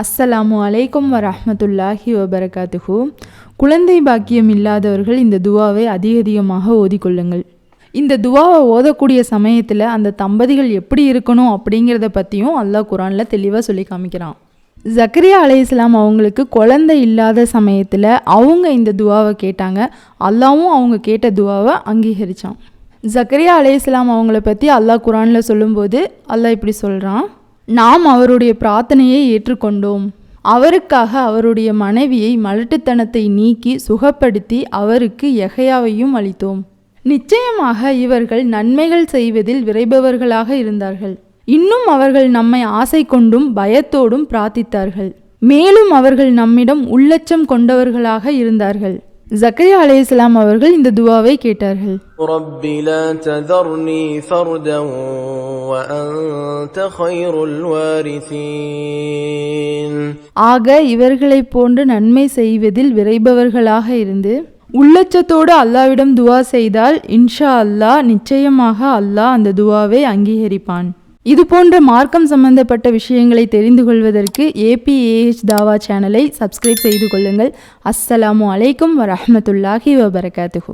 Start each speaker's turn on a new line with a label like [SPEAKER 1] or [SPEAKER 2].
[SPEAKER 1] அஸ்ஸலாமு அலைக்கும் வரஹ்மத்துல்லாஹி வபரகாத்துஹு. குழந்தை பாக்கியம் இல்லாதவர்கள் இந்த துவாவை அதிக அதிகமாக ஓதிக்கொள்ளுங்கள். இந்த துவாவை ஓதக்கூடிய சமயத்தில் அந்த தம்பதிகள் எப்படி இருக்கணும் அப்படிங்கிறத பற்றியும் அல்லாஹ் குரானில் தெளிவாக சொல்லி காமிக்கிறான். ஜக்கரியா அலையாம் அவங்களுக்கு குழந்தை இல்லாத சமயத்தில் அவங்க இந்த துவாவை கேட்டாங்க. அல்லாவும் அவங்க கேட்ட துவாவை அங்கீகரித்தான் ஜக்கரியா அலையாம் அவங்கள பற்றி அல்லாஹ் குரானில் சொல்லும்போது அல்லாஹ் இப்படி சொல்கிறான் நாம் அவருடைய பிரார்த்தனையை ஏற்றுக்கொண்டோம். அவருக்காக அவருடைய மனைவியை மலட்டுத்தனத்தை நீக்கி சுகப்படுத்தி அவருக்கு எகையாவையும் அளித்தோம். நிச்சயமாக இவர்கள் நன்மைகள் செய்வதில் விரைபவர்களாக இருந்தார்கள். இன்னும் அவர்கள் நம்மை ஆசை கொண்டும் பயத்தோடும் பிரார்த்தித்தார்கள். மேலும் அவர்கள் நம்மிடம் உள்ளச்சம் கொண்டவர்களாக இருந்தார்கள். ஜக்கரியா அலைஹிஸ்ஸலாம் அவர்கள் இந்த துவாவை கேட்டார்கள்.
[SPEAKER 2] رب لا تذرني فردا وأنت خير الوارثين
[SPEAKER 1] ஆக இவர்களைப் போன்று நன்மை செய்வதில் விரைபவர்களாக இருந்து உள்ளச்சத்தோடு அல்லாவிடம் துவா செய்தால் இன்ஷா அல்லாஹ் நிச்சயமாக அல்லாஹ் அந்த துவாவை அங்கீகரிப்பான் இது போன்ற மார்க்கம் சம்பந்தப்பட்ட விஷயங்களை தெரிந்து கொள்வதற்கு ஏபிஏஹெச் தாவா சேனலை சப்ஸ்கிரைப் செய்து கொள்ளுங்கள் அஸ்ஸலாமு அலைக்கும் வரஹ்மத்துல்லாஹி வபரகாத்துஹு